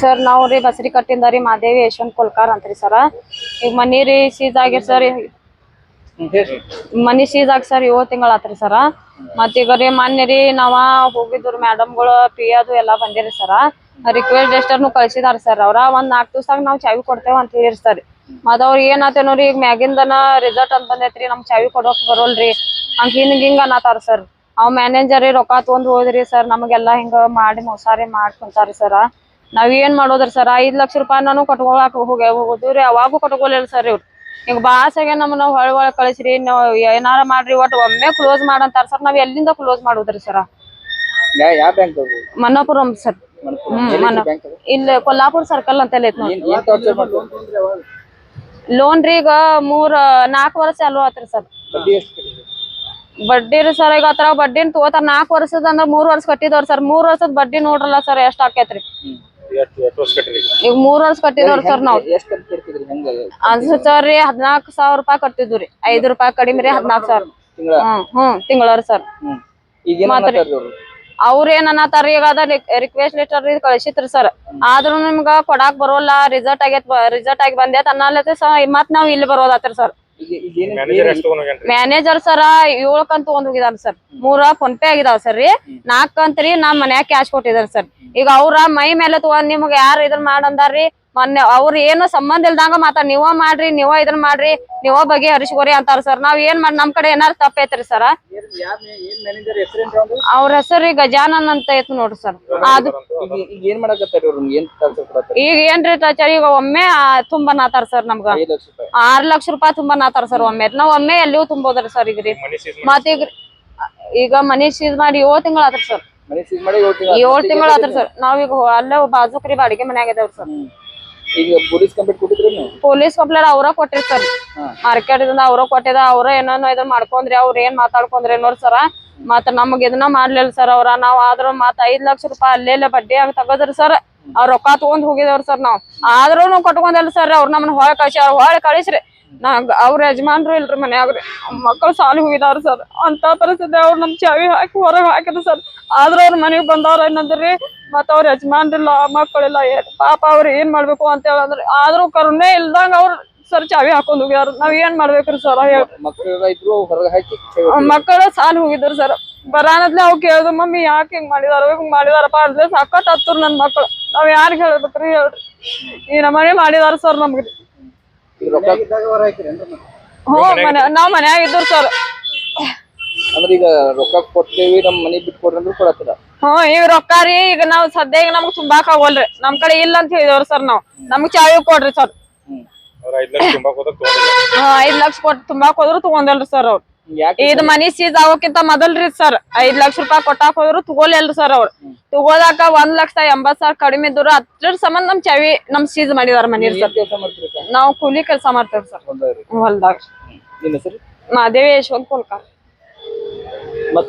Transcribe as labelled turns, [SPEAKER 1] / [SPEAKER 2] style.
[SPEAKER 1] Sir, ನಾವು ರೀ ಬಸರಿ ಕಟ್ಟಿಂದ ರೀ, ಮಾದೇವಿ ಯಶವಂತ್ ಕೊಲ್ಕಾರ್ ಅಂತ್ರಿ ಸರ. ಈಗ ಮನಿ ರೀ ಸೀಜ್ ಆಗ್ಯಾರ ಸರ್ ಮನಿ ಸೀಜ್ ಆಗಿ ಸರ್ ಏಳು ತಿಂಗಳ ಆತ್ರಿ ಸರ. ಮತ್ತೀಗ ರೀ ಮೊನ್ನೆ ರೀ ನಾವ ಹೋಗಿದ್ರು ಮೇಡಮ್ಗಳು ಪಿ ಅದು ಎಲ್ಲ ಬಂದಿರಿ ಸರ. ರಿಕ್ವೆಸ್ಟ್ ಎಷ್ಟರ್ನು ಕಳ್ಸಿದಾರ ಸರ್ ಅವ್ರ. ಒಂದ್ ನಾಲ್ಕು ದಿವ್ಸಾಗ ನಾವ್ ಚಾವಿ ಕೊಡ್ತೇವ ಅಂತ ಸರ್. ಮತ್ ಅವ್ರ ನೋಡ್ರಿ ಈಗ ಮ್ಯಾಗಿಂದನ ರಿಸಲ್ಟ್ ಅಂತ ಬಂದೈತ್ರಿ ನಮ್ ಚಾವಿ ಕೊಡೋಕ್ ಬರೋಲ್ರಿ ಹಂಗ ಹಿಂಗ್ ಹಿಂಗ ಅನ್ನತಾರ ಸರ್. ಅವ್ ಮ್ಯಾನೇಜರ್ ರೊಕ್ಕ ತಗೊಂಡ್ ಹೋದ್ರಿ ಸರ್, ನಮಗೆಲ್ಲಾ ಹಿಂಗ ಮಾಡಿ ಮೋಸಾರಿ ಮಾಡ್ಕೊಂತಾರಿ ಸರ. ನಾವ್ ಏನ್ ಮಾಡೋದ್ರಿ ಸರ್? ಐದ್ ಲಕ್ಷ ರೂಪಾಯಿ ನಾನು ಕಟ್ಕೊಳಕ್ ಹೋಗಿ ಹೋದ್ರಿ ಅವಾಗೂ ಕಟ್ಕೊಲಿಲ್ಲ ಸರ್ ಇವ್ರು. ಈಗ ಬಾಸಾಗೆ ನಮ್ಮನ್ನ ಹೊಳ್ ಒಳಗ್ ಕಳಿಸ್ರಿ ನಾವ್ ಏನಾರ ಮಾಡ್ರಿ ಒಟ್ ಒಮ್ಮೆ ಕ್ಲೋಸ್ ಮಾಡಂತಾರ ಸರ್. ನಾವ್ ಎಲ್ಲಿಂದ ಕ್ಲೋಸ್ ಮಾಡೋದ್ರಿ ಸರ್?
[SPEAKER 2] ಯಾವ ಬ್ಯಾಂಕ್ ಅದು?
[SPEAKER 1] ಸರ್. ಇಲ್ಲ ಕೊಲ್ಲಾಪುರ ಸರ್ಕಲ್ ಅಂತ ಲೋನ್ ರೀ ಈಗ ಮೂರ್ ನಾಲ್ಕು ವರ್ಷ ಚಾಲು ಆತ್ರಿ ಸರ್.
[SPEAKER 2] ಬಡ್ಡಿ
[SPEAKER 1] ರೀ ಸರ್ ಈಗ ಆತರ ಬಡ್ಡಿನ ತಗೋತಾರ. ನಾಲ್ಕು ವರ್ಷದ ಅಂದ್ರ ಮೂರ್ ವರ್ಷ ಕಟ್ಟಿದವ್ರ ಸರ್. ಮೂರ್ ವರ್ಷದ ಬಡ್ಡಿ ನೋಡ್ರಲ್ಲ ಸರ್ ಎಷ್ಟ್ ಆಕೇತ್ರಿ. ಈಗ ಮೂರ್ ವರ್ಷ ಕಟ್ಟಿದವ್ರ ಸರ್ ನಾವು.
[SPEAKER 2] ಹೆಂಗ
[SPEAKER 1] ಅನ್ಸುತ್ತ ರೀ ಹದಿನಾಲ್ಕು ಸಾವಿರ ರೂಪಾಯಿ ಕಟ್ಟಿದ್ವಿ ರೀ. ಐದು ರೂಪಾಯಿ ಕಡಿಮೆ ರೀ ಹದ್ನಾಲ್ಕು ಸಾವಿರ.
[SPEAKER 2] ತಿಂಗಳ?
[SPEAKER 1] ಹ್ಮ್ ತಿಂಗಳ ತಿಂಗಳವ್ರ ಸರ್.
[SPEAKER 2] ಇವ್ರು?
[SPEAKER 1] ಅವ್ರ ಏನ್ ಅನ್ನತಾರ ಈಗ ಅದ ರಿಕ್ವೆಸ್ಟ್ ಲೆಟರ್ ಕಳಿಸಿತ್ರಿ ಸರ್. ಆದ್ರೂ ನಿಮ್ಗ ಕೊಡಾಕ್ ಬರೋಲ್ಲ ರಿಸಲ್ಟ್ ಆಗೇತ್ ರಿಸಲ್ಟ್ ಆಗಿ ಬಂದೇತ್ ಅನ್ನಲತ್ತೆ ಸರ್. ಮತ್ ನಾವ್ ಇಲ್ಲಿ ಬರೋದಾತ್ರಿ ಸರ್. ಮ್ಯಾನೇಜರ್ ಸರ್ ಏಳ್ ಕಂತ್ ತಗೊಂಡ್ ಹೋಗಿದಾರ ಸರ್ ಮೂರ ಫೋನ್ ಪೇ ಆಗಿದಾವ ಸರ್ ರೀ. ನಾಲ್ಕ್ ಅಂತ್ರಿ ರೀ ನಮ್ ಮನ್ಯಾಗ ಕ್ಯಾಶ್ ಕೊಟ್ಟಿದಾರ ಸರ್ ಈಗ ಅವ್ರ ಮೈ ಮೇಲೆ ತಗೊಂಡ್ ನಿಮ್ಗ ಯಾರ್ ಇದನ್ ಮಾಡಂದಾರ್ರಿ? ಮೊನ್ನೆ ಅವ್ರ ಏನು ಸಂಬಂಧ ಇಲ್ದಂಗ ಮಾತಾ ನೀವ ಮಾಡ್ರಿ ನೀವ ಇದನ್ ಮಾಡ್ರಿ ನೀವ ಬಗೆ ಹರಿಸ್ಕೋರಿ ಅಂತಾರ ಸರ್. ನಾವ್ ಏನ್ ಮಾಡಿ ನಮ್ ಕಡೆ ಏನಾರ ತಪ್ಪೈತ್ರಿ ಸರ್? ಅವ್ರ ಹೆಸರು ಗಜಾನನ್ ಅಂತ ಐತ್ ನೋಡ್ರಿ ಸರ್. ಅದು
[SPEAKER 2] ಈಗ
[SPEAKER 1] ಏನ್ರಿ ತಾಚಾರಿ ಈಗ ಒಮ್ಮೆ ತುಂಬಾ ನಾತಾರ ಸರ್ ನಮ್ಗ.
[SPEAKER 2] ಐದು ಲಕ್ಷ ರೂಪಾಯಿ.
[SPEAKER 1] ಆರ್ ಲಕ್ಷ ರೂಪಾಯಿ ತುಂಬಾ ನಾತಾರ ಸರ್ ಒಮ್ಮೆ ನಾವ್ ಒಮ್ಮೆ ಎಲ್ಲಿಯೂ ತುಂಬೋದ್ರಿ ಸರ್ ಈಗ ರೀ. ಮತ್ ಈಗ ಈಗ ಮನಿ ಸೀಸ್ ಮಾಡಿ ಏಳ್ ತಿಂಗಳ ಆತ್ರಿ ಸರ್.
[SPEAKER 2] ಏಳ್ ತಿಂಗಳ
[SPEAKER 1] ಆತ್ರಿ. ಸರ್. ನಾವೀಗ ಅಲ್ಲೇ ಬಾಜುಕ್ರಿ ಬಾಡಿಗೆ ಮನ್ಯಾಗ ಇದಾವ್ರಿ ಸರ್.
[SPEAKER 2] ಈಗ ಪೊಲೀಸ್ ಕಂಪ್ಲೇಂಟ್ ಕೊಟ್ಟಿದ್ರಿ ನೀವು
[SPEAKER 1] ಪೊಲೀಸ್ ಕಂಪ್ಲೇಂಟ್ ಅವ್ರ ಸರ್. ಮಾರ್ಕೆಟ್ ಇಂದ ಅವ್ರ ಕೊಟ್ಟಿದ ಅವ್ರ ಏನೇನೋ ಇದನ್ನ ಮಾಡ್ಕೊಂಡ್ರಿ ಅವ್ರ ಏನ್ ಮಾತಾಡ್ಕೊಂಡ್ರಿ ನೋಡ್ ಸರ ಮತ್ ನಮಗ್ ಇದನ್ನ ಮಾಡ್ಲಿಲ್ಲ ಸರ್ ಅವ್ರ. ನಾವ್ ಆದ್ರೂ ಮತ್ ಐದ್ ಲಕ್ಷ ರೂಪಾಯಿ ಅಲ್ಲೆಲ್ಲ ಬಡ್ಡಿ ಹಂಗ ತಗೋದ್ರಿ ಸರ್. ಅವ್ರ ರೊಕ್ಕ ತಗೊಂಡ್ ಹೋಗಿದವ್ರ ಸರ್ ನಾವ್. ಆದ್ರೂ ಕೊಟ್ಕೊಂಡಲ್ ಕಟ್ಕೊಂಡಲ್ಲ ಸರ್ ಅವ್ರ ನಮ್ಮನ್ನ ಹೊಳೆ ಕಳ್ಸಿ ಅವ್ರ ಹೊಳ ಕಳಿಸ್ರಿ. ನಾ ಅವ್ರ ಯಜಮಾನ್ರು ಇಲ್ರಿ ಮನ್ಯಾಗ್ರಿ. ಮಕ್ಕಳು ಸಾಲಿ ಹೋಗಿದಾರ ಸರ್. ಅಂತ ಪರಿಸ್ಥಿತಿ ಅವ್ರ ನಮ್ ಚಾವಿ ಹಾಕಿ ಹೊರಗ್ ಹಾಕಿದ್ರು ಸರ್. ಆದ್ರ ಅವ್ರ ಮನೆಗ್ ಬಂದವ್ರ ಏನಂದ್ರಿ? ಮತ್ ಅವ್ರ ಯಜಮಾನ್ರಿಲ್ಲ ಮಕ್ಕಳಿಲ್ಲ ಏನ್ ಪಾಪ ಅವ್ರ ಏನ್ ಮಾಡ್ಬೇಕು ಅಂತ ಹೇಳಂದ್ರೆ ಆದ್ರೂ ಕರುಣೆ ಇಲ್ದಂಗ ಅವ್ರ ಸರ್ ಚಾವಿ ಹಾಕೊಂಡ್ ಹೋಗ್ಯಾರ. ನಾವ್ ಏನ್ ಮಾಡ್ಬೇಕ್ರಿ ಸರ್ ಹೇಳಿ
[SPEAKER 2] ಮಕ್ಕಳೆಲ್ಲ ಇದ್ರು ಹೊರಗೆ ಹಾಕಿ
[SPEAKER 1] ಮಕ್ಕಳ ಸಾಲ ಹೋಗಿದ್ರು ಸರ್. ಬರಾನದ್ಲೆ ಅವ್ ಕೇಳ್ದು ಮಮ್ಮಿ ಯಾಕೆ ಹಿಂಗ್ ಮಾಡಿದಾರ? ಹಿಂಗ್ ಮಾಡಿದಾರಪ್ಪ ಅಂದ್ರೆ ಸಾಕತ್ ಹತ್ತರ್ ನನ್ ಮಕ್ಳು. ನಾವ್ ಯಾರ್ ಹೇಳ್ಬೇಕ್ರಿ ಹೇಳ್ರಿ. ಈ ನಮ್ಮನೆ ಮಾಡಿದಾರ ಸರ್
[SPEAKER 2] ನಮ್ಗ್ರಿ
[SPEAKER 1] ಹ್ಞೂ ಮನೆ ನಾವ್ ಮನ್ಯಾಗ ಇದ್ರು ಸರ್.
[SPEAKER 2] ಅಂದ್ರೆ ಈಗ ರೊಕ್ಕ ಕೊಡ್ತೇವಿ ನಮ್ ಮನಿ ಬಿಟ್ಟು ಕೊಡ್ರಿ ಅಂದ್ರೆ ಕೊಡತ್ತಾರ
[SPEAKER 1] ಹ್ಮ್ ಈಗ ರೊಕ್ಕ ರೀ ಈಗ ನಾವ್ ಸದ್ಯ ಈಗ ನಮ್ಗ್ ತುಂಬಾಕ್ ಆಗೋಲ್ರಿ. ನಮ್ ಕಡೆ ಇಲ್ಲ ಅಂತ ಹೇಳಿದವ್ರಿ ಸರ್ ನಾವ್. ನಮ್ಗ್ ಚಾವಿ ಕೊಡ್ರಿ ಸರ್. ಐದ್ ಲಕ್ಷ ಕೊಟ್ಟು ತುಂಬಾಕ್ ಹೋದ್ರು ತಗೊಂಡಲ್ರಿ ಸರ್ ಅವ್ರು.
[SPEAKER 2] ಯಾಕೆ
[SPEAKER 1] ಇದ್ ಮನಿ ಸೀಸ್ ಆಗೋಕ್ಕಿಂತ ಮೊದಲ್ರಿ ಸರ್. ಐದ್ ಲಕ್ಷ ರೂಪಾಯಿ ಕೊಟ್ಟಾಕ್ ಹೋದ್ರು ತಗೋಲಿಲ್ರಿ ಸರ್ ಅವ್ರು. ತಗೋದಾಕ ಒಂದ್ ಲಕ್ಷ ಎಂಬತ್ ಸಾವಿರ ಕಡಿಮೆ ಇದ್ರು ಅದ್ರ ಸಂಬಂಧ ನಮ್ ಚಾವಿ ನಮ್ ಸೀಸ್ ಮಾಡಿದಾರ ಮನಿ ಸರ್.
[SPEAKER 2] ಕೆಲಸ ಮಾಡ್ತೀರಿ
[SPEAKER 1] ನಾವು ಕೂಲಿ ಕೆಲಸ ಮಾಡ್ತೇವೆ ಸರ್. ಹೊಲ್ದಾಗ
[SPEAKER 2] ನಿಮ್ಮ ಹೆಸರು?
[SPEAKER 1] ಮಾದೇವಿ ಯಶವಂತ್ ಕೋಲ್ಕಾರ್.
[SPEAKER 2] ಮತ್ತು